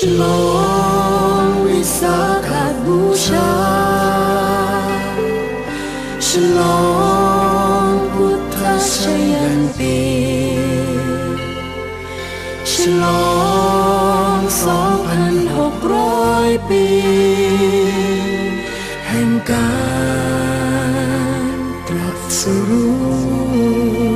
ฉลองวิสาขบูชา ฉลองพุทธชยันตีฉลองสองพันหกร้อยปี แห่งการตรัสรู้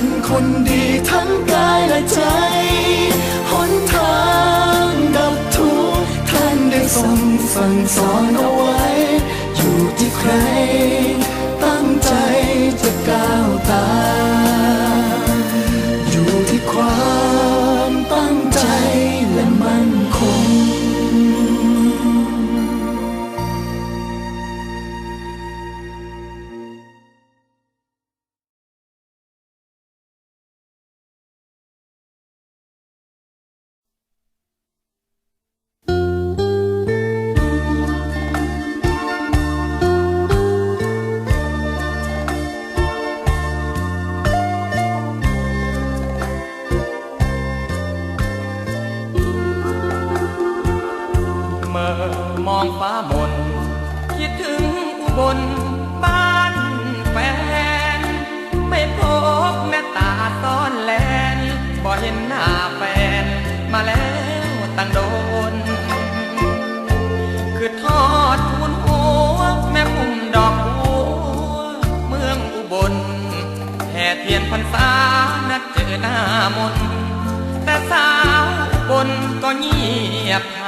เป็นคนดีทั้งกายและใจ หนทางดับทุกข์ท่านได้ทรงสั่งสอนเอาไว้ อยู่ที่ใคร องฟ้ามน คิดถึงอุบลบ้านแฟน ไม่พบแม่ตาซ่อนแลนบ่เห็นหน้าแฟน มาแล้วตั้งโดน คือทอดทุนหัวแม่พุ่มดอกบัวเมืองอุบลแห่เทียนพรรษานัดเจอหน้ามน แต่สาวอุบนก็เงียบหา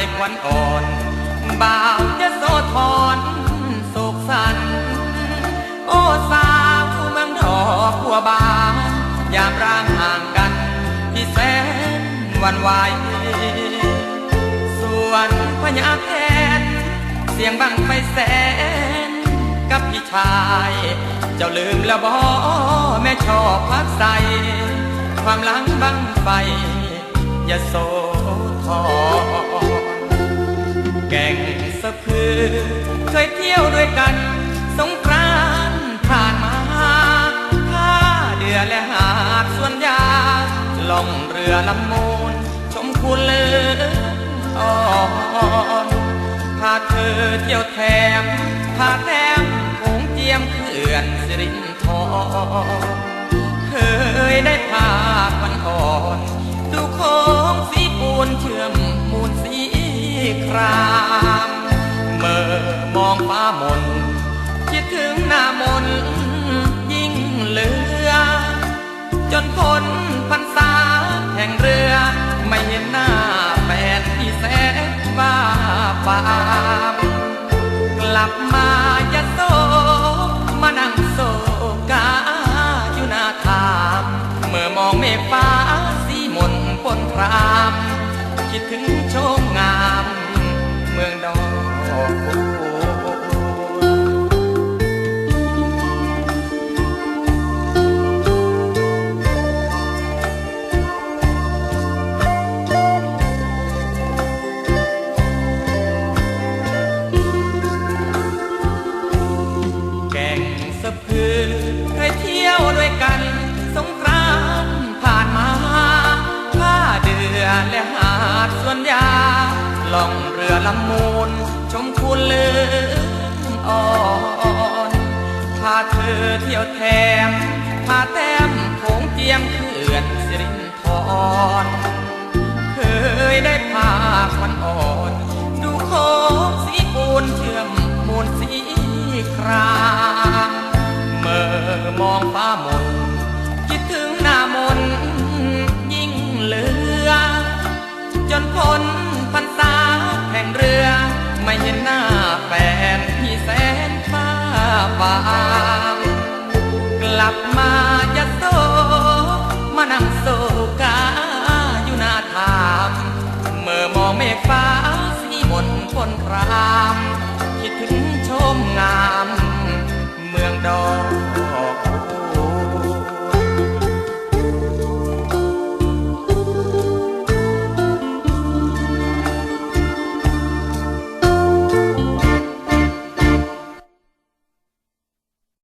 ลควันอ่อนบ่าวจะโซทอนโศกสันโอ้สาวเมืองดอกัวบานยามร่างห่างกันที่แสนวันไหวส่วนพญาแทนเสียงบังไฟแสนกับพี่ชาย เจ้าลืมแล้วบอแม่ชอบพักใสความหลังบังไฟอย่าโซทอ แก่งสะพือ เคยเที่ยวด้วยกัน สงกรานต์ผ่านมาท่าเดือและหาดสวนยาล่องเรือลำมูล ชมคุณเลืออ่อนพาเธอเที่ยวแถมพาแต้มคงเจียมเขื่อนสิรินทรเคยได้พาวันก่อนดูโค้งสีปูนเชื่อมมูลสีครา จนพ้นพรรษาแห่งเรือ ไม่เห็นหน้าแฟนที่แสนว้าปามกลับมา ล่องเรือลำมูล ชมคุณเลืออ่อนพาเธอเที่ยวแถมพาแต้มโขงเจียมเขื่อนสิรินทรเคยได้พาควันอ่อน ดูโคงสีปูนเชื่อมมูลสีครามเมื่อมองฟ้ามนคิดถึงางกลับมาจะโศมานั่งโศกาอยู่หน้าถามเมื่อมองเมฆฟ้าสีมนฝนพราม คิดถึงชมงาม เมืองดอก